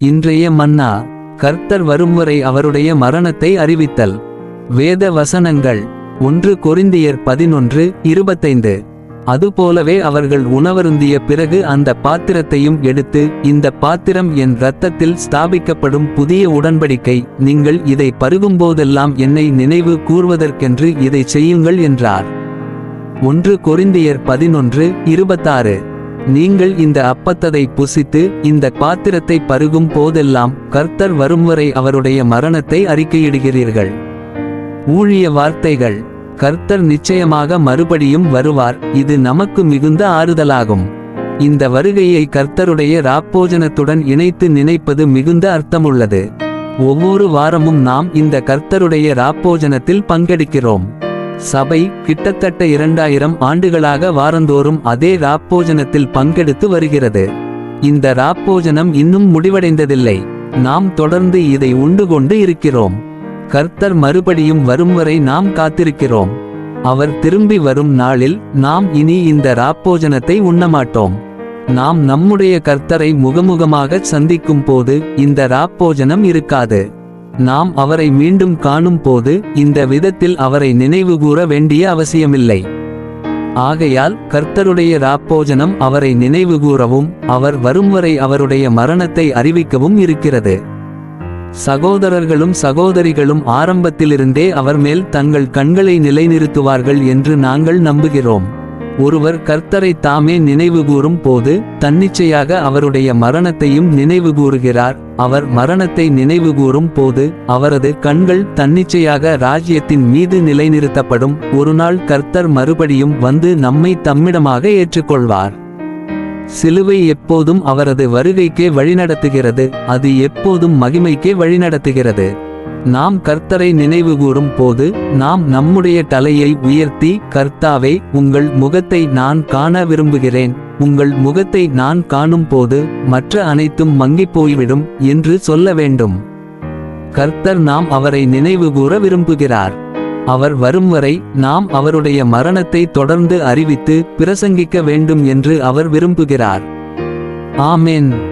இன்றைய மன்னா கர்த்தர் வரும் வரை அவருடைய மரணத்தை அறிவித்தல். வேத வசனங்கள் ஒன்று கொரிந்தியர் பதினொன்று இருபத்தைந்து. அதுபோலவே அவர்கள் உணவருந்திய பிறகு அந்த பாத்திரத்தையும் எடுத்து இந்த பாத்திரம் என் இரத்தத்தில் ஸ்தாபிக்கப்படும் புதிய உடன்படிக்கை நீங்கள் இதை பருகும்போதெல்லாம் என்னை நினைவு கூர்வதற்கென்று இதை செய்யுங்கள் என்றார். ஒன்று கொரிந்தியர் பதினொன்று இருபத்தாறு. நீங்கள் இந்த அப்பத்ததை புசித்து இந்த பாத்திரத்தை பருகும் போதெல்லாம் கர்த்தர் வரும் வரை அவருடைய மரணத்தை அறிக்கையிடுகிறீர்கள். ஊழிய வார்த்தைகள் கர்த்தர் நிச்சயமாக மறுபடியும் வருவார் இது நமக்கு மிகுந்த ஆறுதலாகும். இந்த வருகையை கர்த்தருடைய ராப்போஜனத்துடன் இணைத்து நினைப்பது மிகுந்த அர்த்தமுள்ளது. ஒவ்வொரு வாரமும் நாம் இந்த கர்த்தருடைய ராப்போஜனத்தில் பங்கெடுக்கிறோம். சபை கிட்டத்தட்ட இரண்டாயிரம் ஆண்டுகளாக வாரந்தோறும் அதே ராப்போஜனத்தில் பங்கெடுத்து வருகிறது. இந்த ராப்போஜனம் இன்னும் முடிவடைந்ததில்லை. நாம் தொடர்ந்து இதை உண்டு கொண்டு இருக்கிறோம். கர்த்தர் மறுபடியும் வரும் வரை நாம் காத்திருக்கிறோம். அவர் திரும்பி வரும் நாளில் நாம் இனி இந்த ராப்போஜனத்தை உண்ணமாட்டோம். நாம் நம்முடைய கர்த்தரை முகமுகமாக சந்திக்கும் போது இந்த ராப்போஜனம் இருக்காது. நாம் அவரை மீண்டும் காணும் போது இந்த விதத்தில் அவரை நினைவுகூர வேண்டிய அவசியமில்லை. ஆகையால் கர்த்தருடைய ராப்போஜனம் அவரை நினைவுகூரவும் அவர் வரும் வரை அவருடைய மரணத்தை அறிவிக்கவும் இருக்கிறது. சகோதரர்களும் சகோதரிகளும் ஆரம்பத்திலிருந்தே அவர் மேல் தங்கள் கண்களை நிலைநிறுத்துவார்கள் என்று நாங்கள் நம்புகிறோம். ஒருவர் கர்த்தரை தாமே நினைவுகூரும் போது தன்னிச்சையாக அவருடைய மரணத்தையும் நினைவுகூறுகிறார். அவர் மரணத்தை நினைவுகூரும் போது அவரது கண்கள் தன்னிச்சையாக ராஜ்யத்தின் மீது நிலைநிறுத்தப்படும். ஒருநாள் கர்த்தர் மறுபடியும் வந்து நம்மை தம்மிடமாக ஏற்றுக்கொள்வார். சிலுவை எப்போதும் அவரது வருகைக்கே வழிநடத்துகிறது. அது எப்போதும் மகிமைக்கே வழிநடத்துகிறது. நாம் கர்த்தரை நினைவுகூரும் போது நாம் நம்முடைய தலையை உயர்த்தி கர்த்தாவே உங்கள் முகத்தை நான் காண விரும்புகிறேன். உங்கள் முகத்தை நான் காணும் போது மற்ற அனைத்தும் மங்கிப் போய்விடும் என்று சொல்ல வேண்டும். கர்த்தர் நாம் அவரை நினைவுகூர விரும்புகிறார். அவர் வரும் வரை நாம் அவருடைய மரணத்தை தொடர்ந்து அறிவித்து பிரசங்கிக்க வேண்டும் என்று அவர் விரும்புகிறார். ஆமேன்.